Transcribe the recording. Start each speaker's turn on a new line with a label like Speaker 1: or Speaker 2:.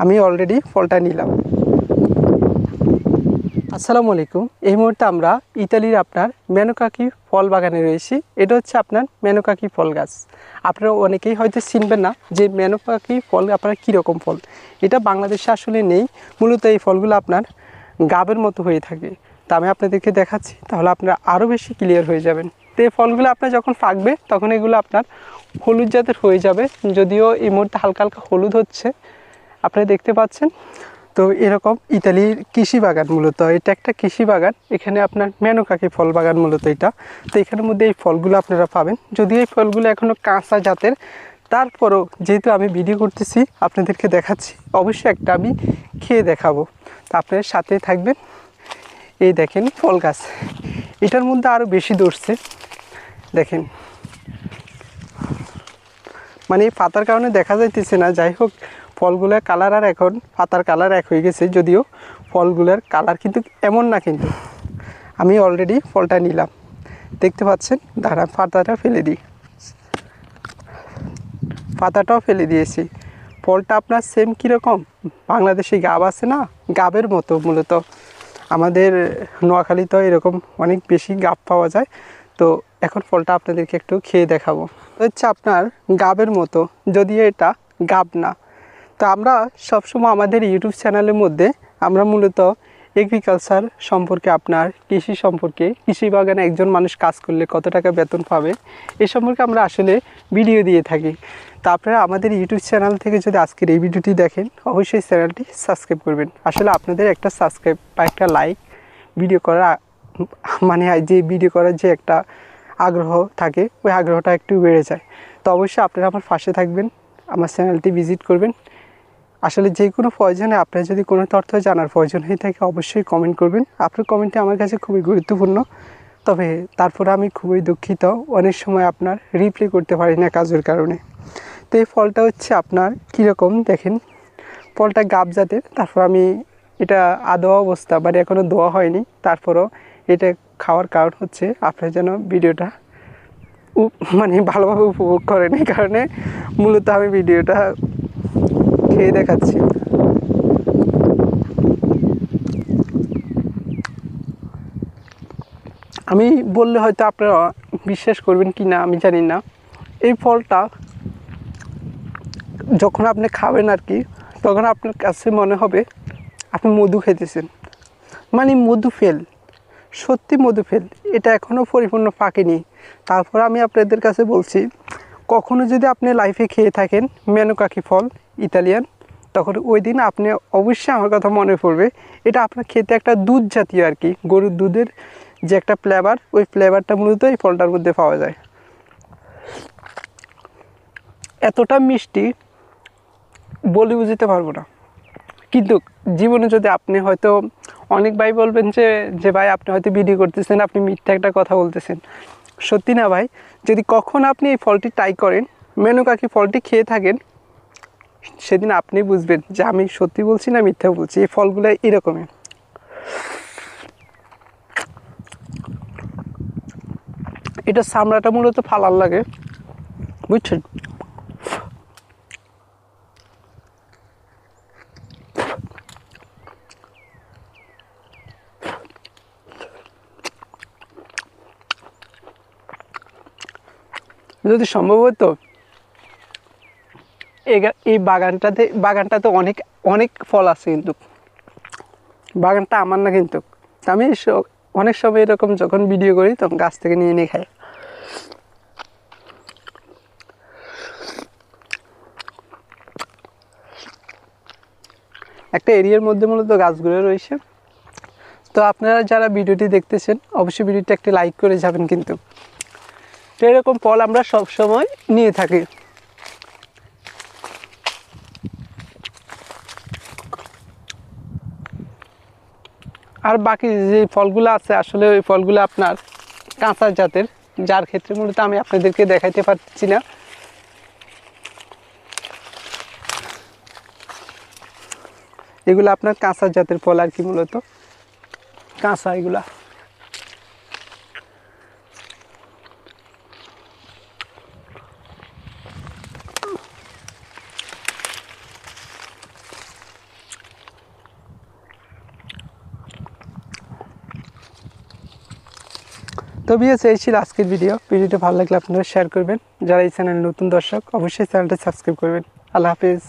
Speaker 1: আমি অলরেডি ফলটা নিলাম। আসসালামু আলাইকুম। এই মুহূর্তে আমরা ইতালির আপনার মেনোকাকি ফল বাগানে রয়েছি। এটা হচ্ছে আপনার মেনোকাকি ফল গাছ। আপনারা অনেকেই হয়তো চিনবেন না যে মেনোকাকি ফল আপনার কীরকম ফল। এটা বাংলাদেশে আসলে নেই। মূলত এই ফলগুলো আপনার গাবের মতো হয়ে থাকে। তা আমি আপনাদেরকে দেখাচ্ছি, তাহলে আপনারা আরও বেশি ক্লিয়ার হয়ে যাবেন। তো এই ফলগুলো আপনার যখন পাকবে তখন এগুলো আপনার হলুদ জাতের হয়ে যাবে। যদিও এই মুহূর্তে হালকা হালকা হলুদ হচ্ছে আপনারা দেখতে পাচ্ছেন? তো এরকম ইতালির কৃষি বাগান মূলত। এটা একটা কৃষি বাগান। এখানে আপনার মেনোকাকি ফল বাগান মূলত এটা। তো এখানের মধ্যে এই ফলগুলো আপনারা পাবেন। যদিও এই ফলগুলো এখনও কাঁচা জাতের, তারপরও যেহেতু আমি ভিডিও করতেছি, আপনাদেরকে দেখাচ্ছি, অবশ্যই একটা আমি খেয়ে দেখাবো। তো আপনাদের সাথে থাকবেন। এই দেখেন ফল গাছ। এটার মধ্যে আরও বেশি ধরছে। দেখেন। মানে পাতার কারণে দেখা যাইতেছে না। যাই হোক, ফলগুলোর কালার আর এখন পাতার কালার এক হয়ে গেছে, যদিও ফলগুলোর কালার কিন্তু এমন না কিন্তু। আমি অলরেডি ফলটা নিলাম। দেখতে পাচ্ছেন? দাঁড়া, পাতাটা ফেলে দিই। পাতাটাও ফেলে দিয়েছি। ফলটা আপনার সেম কীরকম? বাংলাদেশি গাব আছে না? গাবের মতো মূলত। আমাদের নোয়াখালীতেও এরকম অনেক বেশি গাব পাওয়া যায়। তো এখন ফলটা আপনাদেরকে একটু খেয়ে দেখাবো। হচ্ছে আপনার গাবের মতো, যদিও এটা গাব না। তো আমরা সবসময় আমাদের ইউটিউব চ্যানেলের মধ্যে আমরা মূলত এগ্রিকালচার সম্পর্কে, আপনার কৃষি সম্পর্কে, কৃষি বাগানে একজন মানুষ কাজ করলে কত টাকা বেতন পাবে, এ সম্পর্কে আমরা আসলে ভিডিও দিয়ে থাকি। তো আপনারা আমাদের ইউটিউব চ্যানেল থেকে যদি আজকের এই ভিডিওটি দেখেন, অবশ্যই চ্যানেলটি সাবস্ক্রাইব করবেন। আসলে আপনাদের একটা সাবস্ক্রাইব বা একটা লাইক ভিডিও করা মানে যে ভিডিও করার যে একটা আগ্রহ থাকে, ওই আগ্রহটা একটু বেড়ে যায়। তো অবশ্যই আপনারা আমার পাশে থাকবেন, আমার চ্যানেলটি ভিজিট করবেন। আসলে যে কোনো প্রয়োজনে আপনার যদি কোনো তথ্য জানার প্রয়োজন হয়ে থাকে, অবশ্যই কমেন্ট করবেন। আপনার কমেন্টটি আমার কাছে খুবই গুরুত্বপূর্ণ। তবে তারপরে আমি খুবই দুঃখিত, অনেক সময় আপনার রিপ্লাই করতে পারি না কাজের কারণে। তো এই ফলটা হচ্ছে আপনার কীরকম দেখেন, ফলটা গাব জাতের, তারপর আমি এটা আদোয়া অবস্থা মানে এখনও দোয়া হয়নি, তারপরও এটা খাওয়ার কারণ হচ্ছে আপনার যেন ভিডিওটা মানে ভালোভাবে উপভোগ করেন। এই কারণে মূলত আমি ভিডিওটা খেয়ে দেখাচ্ছি। আমি বললে হয়তো আপনারা বিশ্বাস করবেন কি না, আমি জানি না। এই ফলটা যখন আপনি খাবেন আর কি, তখন আপনার কাছে মনে হবে আপনি মধু খেতেছেন। মানে মধু ফেল। সত্যি মধু ফেল, এটা এখনও পরিপূর্ণ পাকেনি তারপর আমি আপনাদের কাছে বলছি, কখনো যদি আপনি লাইফে খেয়ে থাকেন মেনুকাকি ফল, ইতালিয়ান, তখন ওই দিন আপনি অবশ্যই আমার কথা মনে পড়বে। এটা আপনার খেতে একটা দুধ জাতীয় আর কি, গরুর দুধের যে একটা ফ্লেভার ওই ফ্লেভারটা মূলত এই ফলটার মধ্যে পাওয়া যায়। এতটা মিষ্টি, বলে বুঝতে পারব না। কিন্তু জীবনে যদি আপনি হয়তো অনেক ভাই বলবেন যে যে ভাই, আপনি হয়তো ভিডিও করতেছেন, আপনি মিথ্যা একটা কথা বলতেছেন। সত্যি না ভাই, যদি কখন আপনি এই ফলটি ট্রাই করেন মেনুকাকি ফলটি খেয়ে থাকেন, সেদিন আপনি বুঝবেন যে আমি সত্যি বলছি না মিথ্যা বলছি, এই ফলগুলো এরকমই। এটা চামড়াটা মূলত ফালার লাগে, বুঝছেন? যদি সম্ভব হতো, এই বাগানটাতে বাগানটাতে অনেক অনেক ফল আছে কিন্তু। বাগানটা আমার না কিন্তু। আমি অনেক সময় এরকম যখন ভিডিও করি, তখন গাছ থেকে নিয়ে নিয়ে খাই। একটা এরিয়ার মধ্যে মূলত গাছগুলো রয়েছে। তো আপনারা যারা ভিডিওটি দেখতেছেন, অবশ্যই ভিডিওটি একটি লাইক করে যাবেন কিন্তু। তো এরকম ফল আমরা সব সময় নিয়ে থাকি। আর বাকি যে ফলগুলো আছে, আসলে ওই ফলগুলো আপনার কাঁচা জাতের, যার ক্ষেত্রে মূলত আমি আপনাদেরকে দেখাইতে পারছি না। এগুলো আপনার কাঁচা জাতের ফল আর কি মূলত। কাঁচা এগুলা। তো বিয়েছে এই ছিল আজকের ভিডিও ভিডিওটা ভালো লাগলে আপনারা শেয়ার করবেন। যারা এই চ্যানেল নতুন দর্শক, অবশ্যই চ্যানেলটা সাবস্ক্রাইব করবেন। আল্লাহ হাফিজ।